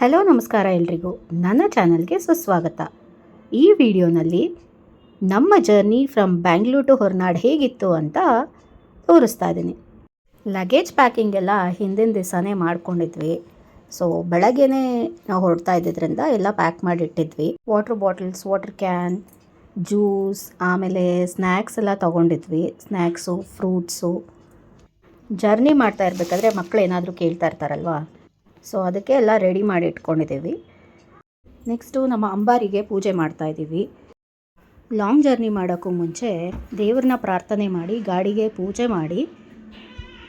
Hello ನಮಸ್ಕಾರ ಎಲ್ರಿಗೂ. ನನ್ನ ಚಾನಲ್ಗೆ ಸುಸ್ವಾಗತ. ಈ ವಿಡಿಯೋನಲ್ಲಿ ನಮ್ಮ journey from Bangalore to Horanadu ಹೇಗಿತ್ತು ಅಂತ ತೋರಿಸ್ತಾ ಇದ್ದೀನಿ. ಲಗೇಜ್ ಪ್ಯಾಕಿಂಗ್ ಎಲ್ಲ ಹಿಂದಿನ ದಿವಸನೇ ಮಾಡ್ಕೊಂಡಿದ್ವಿ. ಸೊ ಬೆಳಗ್ಗೆನೇ ನಾವು ಹೊರಡ್ತಾ ಇದ್ದಿದ್ದರಿಂದ ಎಲ್ಲ pack ಮಾಡಿಟ್ಟಿದ್ವಿ. Water bottles water can juice ಆಮೇಲೆ ಸ್ನ್ಯಾಕ್ಸ್ ಎಲ್ಲ ತೊಗೊಂಡಿದ್ವಿ. ಸ್ನ್ಯಾಕ್ಸು ಫ್ರೂಟ್ಸು ಜರ್ನಿ ಮಾಡ್ತಾ ಇರಬೇಕಾದ್ರೆ ಮಕ್ಕಳು ಏನಾದರೂ ಕೇಳ್ತಾ ಇರ್ತಾರಲ್ವಾ? ಸೊ ಅದಕ್ಕೆ ಎಲ್ಲ ರೆಡಿ ಮಾಡಿ ಇಟ್ಕೊಂಡಿದ್ದೀವಿ. ನೆಕ್ಸ್ಟು ನಮ್ಮ ಅಂಬಾರಿಗೆ ಪೂಜೆ ಮಾಡ್ತಾ ಇದ್ದೀವಿ. ಲಾಂಗ್ ಜರ್ನಿ ಮಾಡೋಕ್ಕೂ ಮುಂಚೆ ದೇವ್ರನ್ನ ಪ್ರಾರ್ಥನೆ ಮಾಡಿ, ಗಾಡಿಗೆ ಪೂಜೆ ಮಾಡಿ,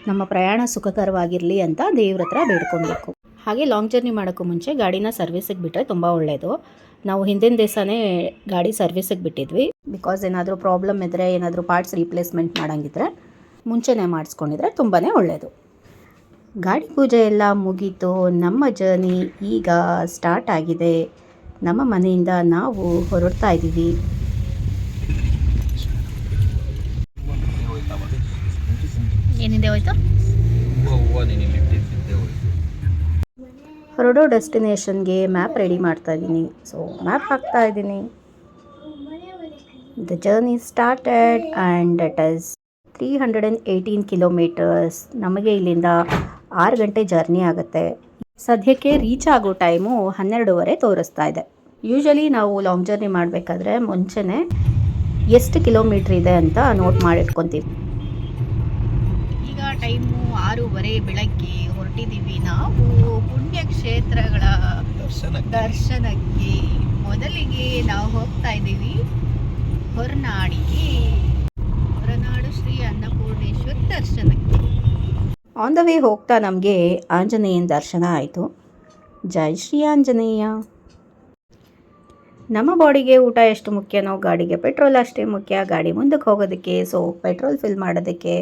ನಮ್ಮ ಪ್ರಯಾಣ ಸುಖಕರವಾಗಿರಲಿ ಅಂತ ದೇವ್ರ ಹತ್ರ ಬೇಡ್ಕೊಬೇಕು. ಹಾಗೆ ಲಾಂಗ್ ಜರ್ನಿ ಮಾಡೋಕ್ಕೂ ಮುಂಚೆ ಗಾಡಿನ ಸರ್ವಿಸಿಗೆ ಬಿಟ್ಟರೆ ತುಂಬ ಒಳ್ಳೆಯದು ನಾವು ಹಿಂದಿನ ದಿವಸನೇ ಗಾಡಿ ಸರ್ವಿಸಿಗೆ ಬಿಟ್ಟಿದ್ವಿ. ಬಿಕಾಸ್ ಏನಾದರೂ ಪ್ರಾಬ್ಲಮ್ ಇದ್ದರೆ ಏನಾದರೂ ಪಾರ್ಟ್ಸ್ ರೀಪ್ಲೇಸ್ಮೆಂಟ್ ಮಾಡೋಂಗಿದ್ರೆ ಮುಂಚೆನೇ ಮಾಡಿಸ್ಕೊಂಡಿದ್ರೆ ತುಂಬಾ ಒಳ್ಳೆಯದು ಗಾಡಿ ಪೂಜೆ ಎಲ್ಲ ಮುಗೀತು. ನಮ್ಮ ಜರ್ನಿ ಈಗ ಸ್ಟಾರ್ಟ್ ಆಗಿದೆ. ನಮ್ಮ ಮನೆಯಿಂದ ನಾವು ಹೊರಡ್ತಾ ಇದ್ದೀವಿ. ಏನಿದೆ ಹೋಯ್ತು? ಹೊರಡೋ ಡೆಸ್ಟಿನೇಷನ್ಗೆ ಮ್ಯಾಪ್ ರೆಡಿ ಮಾಡ್ತಾ ಇದ್ದೀನಿ. ಸೊ ಮ್ಯಾಪ್ ಹಾಕ್ತಾ ಇದ್ದೀನಿ. The journey started and it is three hundred and eighteen kilometres ನಮಗೆ ಇಲ್ಲಿಂದ ಆರು ಗಂಟೆ ಜರ್ನಿ ಆಗುತ್ತೆ. ಸದ್ಯಕ್ಕೆ ರೀಚ್ ಆಗೋ ಟೈಮು ಹನ್ನೆರಡೂವರೆ ತೋರಿಸ್ತಾ ಇದೆ. ಯೂಶಲಿ ನಾವು ಲಾಂಗ್ ಜರ್ನಿ ಮಾಡಬೇಕಾದ್ರೆ ಮುಂಚೆನೆ ಎಷ್ಟು ಕಿಲೋಮೀಟ್ರ್ ಇದೆ ಅಂತ ನೋಟ್ ಮಾಡಿಟ್ಕೊತೀವಿ. ಈಗ ಟೈಮು ಆರೂವರೆ ಬೆಳಗ್ಗೆ ಹೊರಟಿದ್ದೀವಿ. ನಾವು ಪುಣ್ಯಕ್ಷೇತ್ರಗಳ ದರ್ಶನಕ್ಕೆ. ಮೊದಲಿಗೆ ನಾವು ಹೋಗ್ತಾ ಇದ್ದೀವಿ. ಹೊರನಾಡಿಗೆ ಹೊರನಾಡು ಶ್ರೀ ಅನ್ನಪೂರ್ಣೇಶ್ವರ ದರ್ಶನಕ್ಕೆ. ಆನ್ ದ ವೇ ಹೋಗ್ತಾ ನಮಗೆ ಆಂಜನೇಯನ ದರ್ಶನ ಆಯಿತು. ಜೈ ಶ್ರೀ ಆಂಜನೇಯ. ನಮ್ಮ ಬಾಡಿಗೆ ಊಟ ಎಷ್ಟು ಮುಖ್ಯನೋ ಗಾಡಿಗೆ ಪೆಟ್ರೋಲ್ ಅಷ್ಟೇ ಮುಖ್ಯ. ಗಾಡಿ ಮುಂದಕ್ಕೆ ಹೋಗೋದಕ್ಕೆ ಸೊ ಪೆಟ್ರೋಲ್ ಫಿಲ್ ಮಾಡೋದಕ್ಕೆ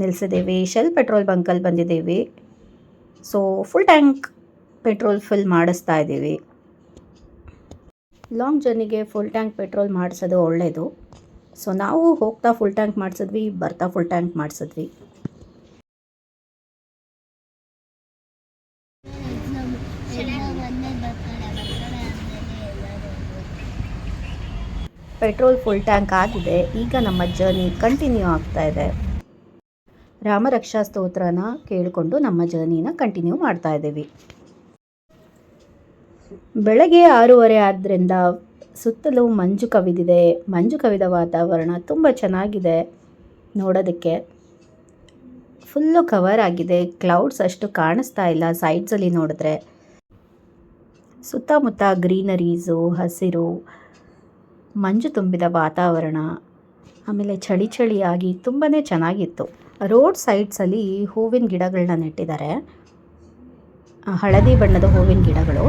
ನಿಲ್ಲಿಸಿದ್ದೀವಿ ಶೆಲ್ ಪೆಟ್ರೋಲ್ ಬಂಕಲ್ಲಿ ಬಂದಿದ್ದೀವಿ. So full tank petrol fill ಮಾಡಿಸ್ತಾ ಇದ್ದೀವಿ. ಲಾಂಗ್ ಜರ್ನಿಗೆ ಫುಲ್ ಟ್ಯಾಂಕ್ ಪೆಟ್ರೋಲ್ ಮಾಡಿಸೋದು ಒಳ್ಳೆಯದು ಸೊ ನಾವು ಹೋಗ್ತಾ ಫುಲ್ ಟ್ಯಾಂಕ್ ಮಾಡಿಸಿದ್ವಿ, ಬರ್ತಾ ಫುಲ್ ಟ್ಯಾಂಕ್ ಮಾಡಿಸಿದ್ವಿ. ಪೆಟ್ರೋಲ್ ಫುಲ್ ಟ್ಯಾಂಕ್ ಆಗಿದೆ. ಈಗ ನಮ್ಮ ಜರ್ನಿ ಕಂಟಿನ್ಯೂ ಆಗ್ತಾ ಇದೆ. ರಾಮರಕ್ಷಾ ಸ್ತೋತ್ರನ ಕೇಳಿಕೊಂಡು ನಮ್ಮ ಜರ್ನಿನ ಕಂಟಿನ್ಯೂ ಮಾಡ್ತಾ ಇದ್ದೀವಿ. ಬೆಳಗ್ಗೆ ಆರೂವರೆ ಆದ್ದರಿಂದ ಸುತ್ತಲೂ ಮಂಜು ಕವಿದಿದೆ. ಮಂಜು ಕವಿದ ವಾತಾವರಣ ತುಂಬ ಚೆನ್ನಾಗಿದೆ ನೋಡೋದಕ್ಕೆ. ಫುಲ್ಲು ಕವರ್ ಆಗಿದೆ. ಕ್ಲೌಡ್ಸ್ ಅಷ್ಟು ಕಾಣಿಸ್ತಾ ಇಲ್ಲ ಸೈಡ್ಸಲ್ಲಿ ನೋಡಿದ್ರೆ. ಸುತ್ತಮುತ್ತ ಗ್ರೀನರೀಸು, ಹಸಿರು ಮಂಜು ತುಂಬಿದ ವಾತಾವರಣ, ಆಮೇಲೆ ಚಳಿ ಚಳಿಯಾಗಿ ತುಂಬಾ ಚೆನ್ನಾಗಿತ್ತು. ರೋಡ್ ಸೈಡ್ಸಲ್ಲಿ ಹೂವಿನ ಗಿಡಗಳನ್ನ ನೆಟ್ಟಿದ್ದಾರೆ. ಹಳದಿ ಬಣ್ಣದ ಹೂವಿನ ಗಿಡಗಳು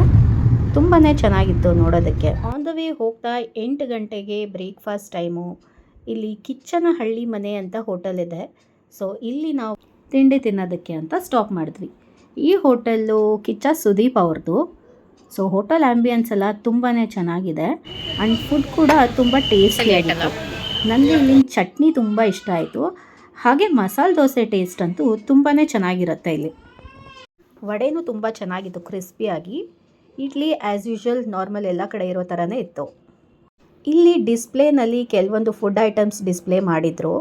ತುಂಬಾ ಚೆನ್ನಾಗಿತ್ತು ನೋಡೋದಕ್ಕೆ. ಆನ್ ದ ವೇ ಹೋಗ್ತಾ ಎಂಟು ಗಂಟೆಗೆ ಬ್ರೇಕ್ಫಾಸ್ಟ್ ಟೈಮು ಇಲ್ಲಿ ಕಿಚ್ಚನ ಹಳ್ಳಿ ಮನೆ ಅಂತ ಹೋಟೆಲ್ ಇದೆ. ಸೊ ಇಲ್ಲಿ ನಾವು ತಿಂಡಿ ತಿನ್ನೋದಕ್ಕೆ ಅಂತ ಸ್ಟಾಪ್ ಮಾಡಿದ್ವಿ. ಈ ಹೋಟೆಲ್ಲು ಕಿಚ್ಚ ಸುದೀಪ್ ಅವ್ರದ್ದು ಸೊ ಹೋಟೆಲ್ ಆ್ಯಂಬಿಯನ್ಸ್ ಎಲ್ಲ ತುಂಬಾ ಚೆನ್ನಾಗಿದೆ. ಆ್ಯಂಡ್ ಫುಡ್ ಕೂಡ ತುಂಬ ಟೇಸ್ಟಿಯಾಗಿತ್ತು ನನಗೆ ಇಲ್ಲಿನ ಚಟ್ನಿ ತುಂಬ ಇಷ್ಟ ಆಯಿತು. ಹಾಗೆ ಮಸಾಲೆ ದೋಸೆ ಟೇಸ್ಟ್ ಅಂತೂ ತುಂಬಾ ಚೆನ್ನಾಗಿರುತ್ತೆ ಇಲ್ಲಿ. ವಡೆನೂ ತುಂಬ ಚೆನ್ನಾಗಿತ್ತು ಕ್ರಿಸ್ಪಿಯಾಗಿ ಇಡ್ಲಿ ಆ್ಯಸ್ ಯೂಶುವಲ್ ನಾರ್ಮಲ್ ಎಲ್ಲ ಕಡೆ ಇರೋ ಥರನೇ ಇತ್ತು. ಇಲ್ಲಿ ಡಿಸ್ಪ್ಲೇನಲ್ಲಿ ಕೆಲವೊಂದು ಫುಡ್ ಐಟಮ್ಸ್ ಡಿಸ್ಪ್ಲೇ ಮಾಡಿದರು.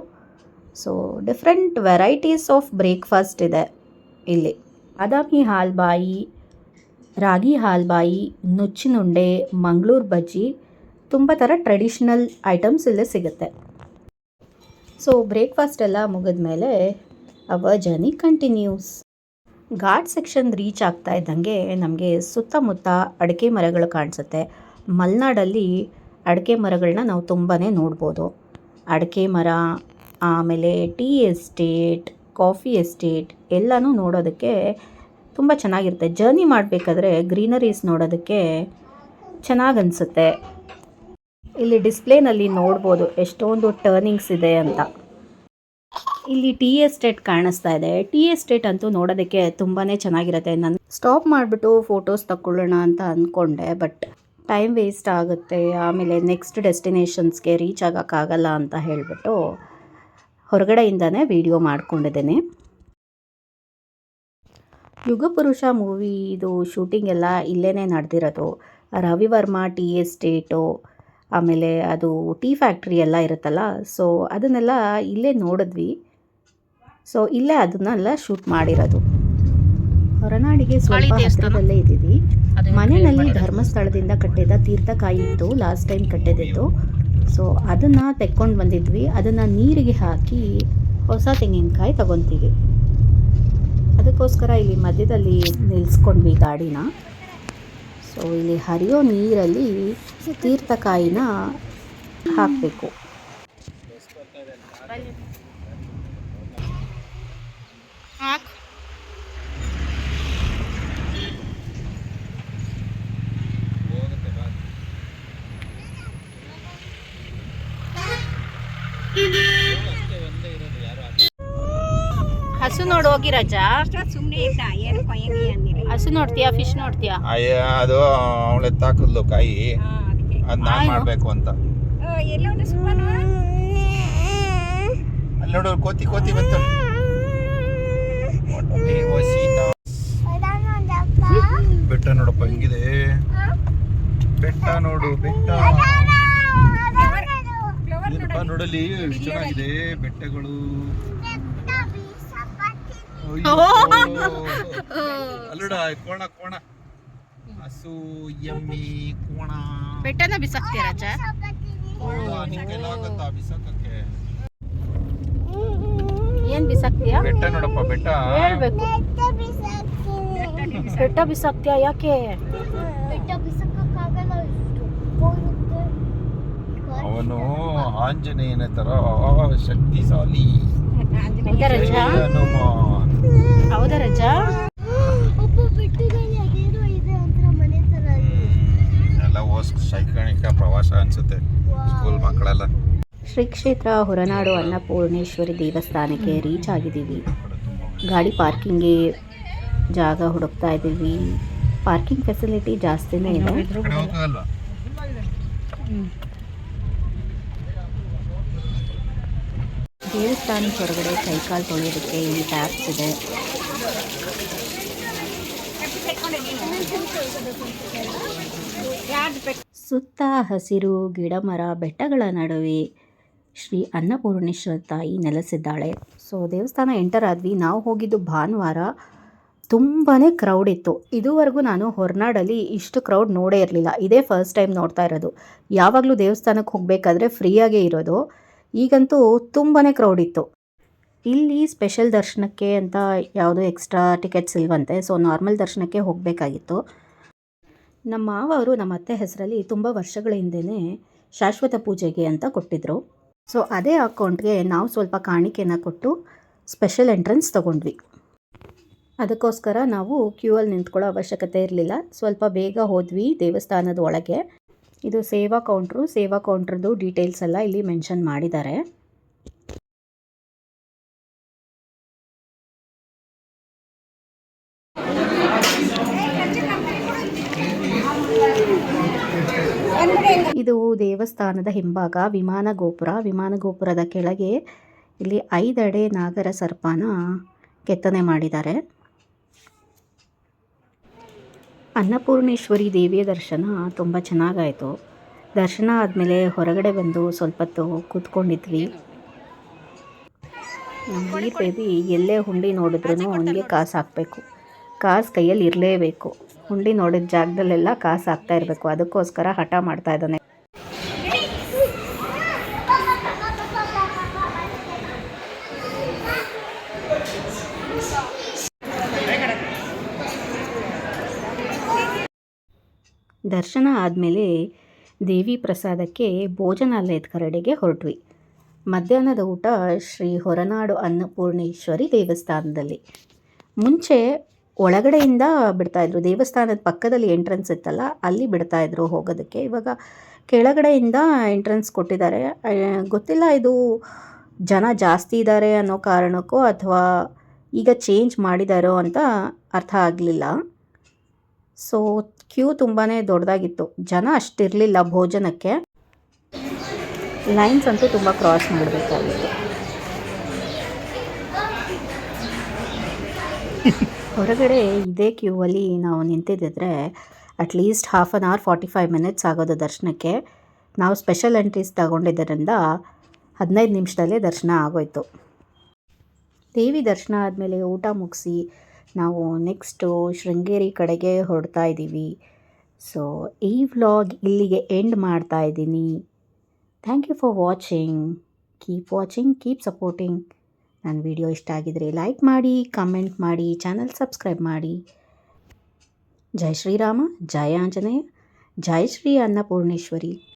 So different varieties of breakfast ಇದೆ ಇಲ್ಲಿ. ಬಾದಾಮಿ ಹಾಲ್ಬಾಯಿ ರಾಗಿ ಹಾಲ್ಬಾಯಿ, ನುಚ್ಚಿನುಂಡೆ, ಮಂಗಳೂರು ಬಜ್ಜಿ ತುಂಬ ಥರ ಟ್ರೆಡಿಷ್ನಲ್ ಐಟಮ್ಸ್ ಇಲ್ಲೇ ಸಿಗುತ್ತೆ. ಸೊ ಬ್ರೇಕ್ಫಾಸ್ಟ್ ಎಲ್ಲ ಮುಗಿದ್ಮೇಲೆ our journey continues ghat section reach ಆಗ್ತಾ ಇದ್ದಂಗೆ ನಮಗೆ ಸುತ್ತಮುತ್ತ ಅಡಿಕೆ ಮರಗಳು ಕಾಣಿಸುತ್ತೆ. ಮಲೆನಾಡಲ್ಲಿ ಅಡಿಕೆ ಮರಗಳನ್ನ ನಾವು ತುಂಬಾ ನೋಡ್ಬೋದು. ಅಡಿಕೆ ಮರ, ಆಮೇಲೆ ಟೀ ಎಸ್ಟೇಟ್ ಕಾಫಿ ಎಸ್ಟೇಟ್ ಎಲ್ಲನೂ ನೋಡೋದಕ್ಕೆ ತುಂಬ ಚೆನ್ನಾಗಿರುತ್ತೆ. ಜರ್ನಿ ಮಾಡಬೇಕಾದ್ರೆ ಗ್ರೀನರೀಸ್ ನೋಡೋದಕ್ಕೆ ಚೆನ್ನಾಗಿ ಅನಿಸುತ್ತೆ. ಇಲ್ಲಿ ಡಿಸ್ಪ್ಲೇನಲ್ಲಿ ನೋಡ್ಬೋದು ಎಷ್ಟೊಂದು ಟರ್ನಿಂಗ್ಸ್ ಇದೆ ಅಂತ. ಇಲ್ಲಿ ಟಿ ಎಸ್ಟೇಟ್ ಕಾಣಿಸ್ತಾ ಇದೆ. ಟಿ ಎಸ್ಟೇಟ್ ಅಂತೂ ನೋಡೋದಕ್ಕೆ ತುಂಬಾ ಚೆನ್ನಾಗಿರುತ್ತೆ. ನಾನು ಸ್ಟಾಪ್ ಮಾಡಿಬಿಟ್ಟು ಫೋಟೋಸ್ ತಗೊಳ್ಳೋಣ ಅಂತ ಅಂದ್ಕೊಂಡೆ ಬಟ್ ಟೈಮ್ ವೇಸ್ಟ್ ಆಗುತ್ತೆ. ಆಮೇಲೆ ನೆಕ್ಸ್ಟ್ ಡೆಸ್ಟಿನೇಷನ್ಸ್ಗೆ ರೀಚ್ ಆಗೋಕ್ಕಾಗಲ್ಲ ಅಂತ ಹೇಳಿಬಿಟ್ಟು ಹೊರಗಡೆಯಿಂದನೇ ವೀಡಿಯೋ ಮಾಡ್ಕೊಂಡಿದ್ದೀನಿ. ಯುಗಪುರುಷ ಮೂವಿ ಇದು ಶೂಟಿಂಗ್ ಎಲ್ಲ ಇಲ್ಲೇ ನಡೆದಿರೋದು. ರವಿವರ್ಮ ಟಿ ಎಸ್ಟೇಟು ಆಮೇಲೆ ಅದು ಟೀ ಫ್ಯಾಕ್ಟ್ರಿ ಎಲ್ಲ ಇರುತ್ತಲ್ಲ ಸೊ ಅದನ್ನೆಲ್ಲ ಇಲ್ಲೇ ನೋಡಿದ್ವಿ. ಸೊ ಇಲ್ಲೇ ಅದನ್ನೆಲ್ಲ ಶೂಟ್ ಮಾಡಿರೋದು. ಹೊರನಾಡಿಗೆ ಸ್ವಲ್ಪ. ಹತ್ತಿರದಲ್ಲೇ ಇದ್ದೀವಿ. ಮನೆಯಲ್ಲಿ ಧರ್ಮಸ್ಥಳದಿಂದ ಕಟ್ಟಿದ ತೀರ್ಥಕಾಯಿ ಇತ್ತು ಲಾಸ್ಟ್ ಟೈಮ್ ಕಟ್ಟಿದ್ದು ಸೊ ಅದನ್ನು ತೆಕ್ಕೊಂಡು ಬಂದಿದ್ವಿ. ಅದನ್ನು ನೀರಿಗೆ ಹಾಕಿ ಹೊಸ ತೆಂಗಿನಕಾಯಿ ತಗೊತೀವಿ. ಅದಕ್ಕೋಸ್ಕರ ಇಲ್ಲಿ ಮಧ್ಯದಲ್ಲಿ ನಿಲ್ಲಿಸ್ಕೊಂಡ್ವಿ ಗಾಡಿನ. ಸೊ ಇಲ್ಲಿ ಹರಿಯೋ ನೀರಲ್ಲಿ ತೀರ್ಥಕಾಯಿನ ಹಾಕಬೇಕು. ಹಾಕು. ಹಸು ನೋಡು ಹೋಗಿ ರಜಾ. ಸುಮ್ಮನೆ ಇದ್ದ ಏನು ಕೊಯ್ಯಂಗಿ ಹಸು ನೋಡ್ತೀಯಾ ಫಿಶ್ ನೋಡ್ತೀಯಾ? ಅಯ್ಯ ಅದು ಅವಳು ಎತ್ತಾಕದ್ಲು ಕಾಯಿ. ಅದು ಅದ್ ಮಾಡಬೇಕು ಅಂತ. ಎಲ್ಲವನ್ನ ಸುಮ್ಮನೆ? ಅಲ್ಲಿ ನೋಡು ಕೋತಿ ಕೋತಿ ಬಂತು. ಬೆಟ್ಟ ನೋಡಪ್ಪ ಹೆಂಗಿದೆ? ಬೆಟ್ಟ ನೋಡು ಬೆಟ್ಟ. ನೋಡಲಿ? ಚೆನ್ನಾಗಿದೆ ಬೆಟ್ಟಗಳು. ಅಲ್ಲೋಡ ಕೋಣ ಕೋಣ. ಹಸು ಎಮ್ಮಿ ಕೋಣ. ಬೆಟ್ಟನ ಬಿಸಾಕ್ತೀರ ಬಿಸಾಕಕ್ಕೆ? ಏನ್ ಬಿಸಾಕ್ತೀಯಾ? ಬೆಟ್ಟ ನೋಡಪ್ಪ ಬೆಟ್ಟ. ಹೇಳ್ಬೇಕು. ಬೆಟ್ಟ ಬಿಸಾಕ್ತೀಯಾ ಯಾಕೆ? ಅವನು ಆಂಜನೇಯನ ತರ ಶಕ್ತಿಶಾಲಿ. ಹೌದಾ ರಜಾ ಜೈ ಹನುಮಾನ್ ಹೌದಾ ರಜಾ ಎಲ್ಲ ಹೋಸ್ ಶೈಕ್ಷಣಿಕ ಪ್ರವಾಸ ಅನ್ಸುತ್ತೆ ಸ್ಕೂಲ್ ಮಕ್ಕಳೆಲ್ಲ ಶ್ರೀ ಕ್ಷೇತ್ರ ಹೊರನಾಡು, ಅನ್ನಪೂರ್ಣೇಶ್ವರಿ ದೇವಸ್ಥಾನಕ್ಕೆ ರೀಚ್ ಆಗಿದ್ದೀವಿ. ಗಾಡಿ ಪಾರ್ಕಿಂಗ್ಗೆ ಜಾಗ ಹುಡುಕ್ತಾ ಇದ್ದೀವಿ. ಪಾರ್ಕಿಂಗ್ ಫೆಸಿಲಿಟಿ ಜಾಸ್ತಿನೇ ಇದೆ. ದೇವಸ್ಥಾನ ದೇವಸ್ಥಾನದ ಹೊರಗಡೆ ಕೈಕಾಲು ತೊಳೆಯೋದಕ್ಕೆ ಇಲ್ಲಿ ಟ್ಯಾಪ್ಸ್ ಇದೆ. ಸುತ್ತ ಹಸಿರು ಗಿಡ ಮರ ಬೆಟ್ಟಗಳ ನಡುವೆ ಶ್ರೀ ಅನ್ನಪೂರ್ಣೇಶ್ವರ ತಾಯಿ ನೆಲೆಸಿದ್ದಾಳೆ. ಸೊ, ದೇವಸ್ಥಾನ ಎಂಟರ್ ಆದ್ವಿ ನಾವು ಹೋಗಿದ್ದು ಭಾನುವಾರ. ತುಂಬಾ ಕ್ರೌಡ್ ಇತ್ತು. ಇದುವರೆಗೂ ನಾನು ಹೊರನಾಡಲ್ಲಿ ಇಷ್ಟು ಕ್ರೌಡ್ ನೋಡೇ ಇರಲಿಲ್ಲ. ಇದೇ ಫಸ್ಟ್ ಟೈಮ್ ನೋಡ್ತಾ ಇರೋದು. ಯಾವಾಗಲೂ ದೇವಸ್ಥಾನಕ್ಕೆ ಹೋಗಬೇಕಾದ್ರೆ ಫ್ರೀಯಾಗೇ ಇರೋದು. ಈಗಂತೂ ತುಂಬಾ ಕ್ರೌಡ್ ಇತ್ತು. ಇಲ್ಲಿ ಸ್ಪೆಷಲ್ ದರ್ಶನಕ್ಕೆ ಅಂತ ಯಾವುದೋ ಎಕ್ಸ್ಟ್ರಾ ಟಿಕೆಟ್ಸ್ ಇಲ್ವಂತೆ. ಸೊ ನಾರ್ಮಲ್ ದರ್ಶನಕ್ಕೆ ಹೋಗಬೇಕಾಗಿತ್ತು. ನಮ್ಮ ಮಾವ ಅವರು ನಮ್ಮ ಅತ್ತೆ ಹೆಸರಲ್ಲಿ ತುಂಬ ವರ್ಷಗಳ ಹಿಂದೆಯೇ ಶಾಶ್ವತ ಪೂಜೆಗೆ ಅಂತ ಕೊಟ್ಟಿದ್ದರು ಸೊ ಅದೇ ಅಕೌಂಟ್ಗೆ ನಾವು ಸ್ವಲ್ಪ ಕಾಣಿಕೆನ ಕೊಟ್ಟು ಸ್ಪೆಷಲ್ ಎಂಟ್ರೆನ್ಸ್ ತೊಗೊಂಡ್ವಿ. ಅದಕ್ಕೋಸ್ಕರ ನಾವು ಕ್ಯೂ ಅಲ್ಲಿ ನಿಂತ್ಕೊಳ್ಳೋ ಅವಶ್ಯಕತೆ ಇರಲಿಲ್ಲ. ಸ್ವಲ್ಪ ಬೇಗ ಹೋದ್ವಿ ದೇವಸ್ಥಾನದ ಒಳಗೆ. ಇದು ಸೇವಾ ಕೌಂಟ್ರು. ಸೇವಾ ಕೌಂಟ್ರದ್ದು ಡೀಟೇಲ್ಸ್ ಎಲ್ಲ ಇಲ್ಲಿ ಮೆನ್ಷನ್ ಮಾಡಿದ್ದಾರೆ. ಇದು ದೇವಸ್ಥಾನದ ಹಿಂಭಾಗ, ವಿಮಾನ ಗೋಪುರ. ವಿಮಾನ ಗೋಪುರದ ಕೆಳಗೆ ಇಲ್ಲಿ ಐದಡೆ ನಾಗರ ಸರ್ಪನ ಕೆತ್ತನೆ ಮಾಡಿದ್ದಾರೆ. ಅನ್ನಪೂರ್ಣೇಶ್ವರಿ ದೇವಿಯ ದರ್ಶನ ತುಂಬ ಚೆನ್ನಾಗಾಯಿತು. ದರ್ಶನ ಆದಮೇಲೆ ಹೊರಗಡೆ ಬಂದು ಸ್ವಲ್ಪ ಹೊತ್ತು ಕೂತ್ಕೊಂಡಿದ್ವಿ. ವೀರ್ ಬೇಬಿ ಎಲ್ಲೇ ಹುಂಡಿ ನೋಡಿದ್ರೂ ಅವನಿಗೆ ಕಾಸು ಹಾಕಬೇಕು. ಕಾಸು ಕೈಯಲ್ಲಿ ಇರಲೇಬೇಕು. ಹುಂಡಿ ನೋಡಿದ ಜಾಗದಲ್ಲೆಲ್ಲ ಕಾಸು ಹಾಕ್ತಾ ಇರಬೇಕು. ಅದಕ್ಕೋಸ್ಕರ ಹಠ ಮಾಡ್ತಾ ಇದ್ದಾನೆ. ದರ್ಶನ ಆದಮೇಲೆ ದೇವಿ ಪ್ರಸಾದಕ್ಕೆ ಭೋಜನಾಲಯದ ಕರಡೆಗೆ ಹೊರಟ್ವಿ. ಮಧ್ಯಾಹ್ನದ ಊಟ ಶ್ರೀ ಹೊರನಾಡು ಅನ್ನಪೂರ್ಣೇಶ್ವರಿ ದೇವಸ್ಥಾನದಲ್ಲಿ. ಮುಂಚೆ ಒಳಗಡೆಯಿಂದ ಬಿಡ್ತಾಯಿದ್ರು ದೇವಸ್ಥಾನದ ಪಕ್ಕದಲ್ಲಿ ಎಂಟ್ರೆನ್ಸ್ ಇತ್ತಲ್ಲ, ಅಲ್ಲಿ ಬಿಡ್ತಾಯಿದ್ರು ಹೋಗೋದಕ್ಕೆ. ಇವಾಗ ಕೆಳಗಡೆಯಿಂದ ಎಂಟ್ರೆನ್ಸ್ ಕೊಟ್ಟಿದ್ದಾರೆ. ಗೊತ್ತಿಲ್ಲ ಇದು ಜನ ಜಾಸ್ತಿ ಇದ್ದಾರೆ ಅನ್ನೋ ಕಾರಣಕ್ಕೋ ಅಥವಾ ಈಗ ಚೇಂಜ್ ಮಾಡಿದಾರೋ ಅಂತ ಅರ್ಥ ಆಗಲಿಲ್ಲ. ಸೊ ಕ್ಯೂ ತುಂಬಾ ದೊಡ್ಡದಾಗಿತ್ತು. ಜನ ಅಷ್ಟಿರಲಿಲ್ಲ ಭೋಜನಕ್ಕೆ. ಲೈನ್ಸ್ ಅಂತೂ ತುಂಬ ಕ್ರಾಸ್ ಮಾಡಬೇಕಾಗಿತ್ತು. ಹೊರಗಡೆ ಇದೇ ಕ್ಯೂ ಅಲ್ಲಿ ನಾವು ನಿಂತಿದ್ದಿದ್ರೆ at least half an hour forty five minutes ಆಗೋದು ದರ್ಶನಕ್ಕೆ. ನಾವು ಸ್ಪೆಷಲ್ ಎಂಟ್ರೀಸ್ ತಗೊಂಡಿದ್ದರಿಂದ ಹದಿನೈದು ನಿಮಿಷದಲ್ಲೇ ದರ್ಶನ ಆಗೋಯ್ತು. ದೇವಿ ದರ್ಶನ ಆದಮೇಲೆ ಊಟ ಮುಗಿಸಿ ನಾವು ನೆಕ್ಸ್ಟು ಶೃಂಗೇರಿ ಕಡೆಗೆ ಹೊರಡ್ತಾ ಇದ್ದೀವಿ ಸೊ ಈ ವ್ಲಾಗ್ ಇಲ್ಲಿಗೆ ಎಂಡ್ ಮಾಡ್ತಾ ಇದ್ದೀನಿ. Thank you for watching keep watching keep supporting ನನ್ನ ವಿಡಿಯೋ ಇಷ್ಟ ಆಗಿದರೆ ಲೈಕ್ ಮಾಡಿ ಕಮೆಂಟ್ ಮಾಡಿ ಚಾನಲ್ ಸಬ್ಸ್ಕ್ರೈಬ್ ಮಾಡಿ. ಜೈ ಶ್ರೀರಾಮ ಜಯ ಆಂಜನೇಯ, ಜೈ ಶ್ರೀ ಅನ್ನಪೂರ್ಣೇಶ್ವರಿ.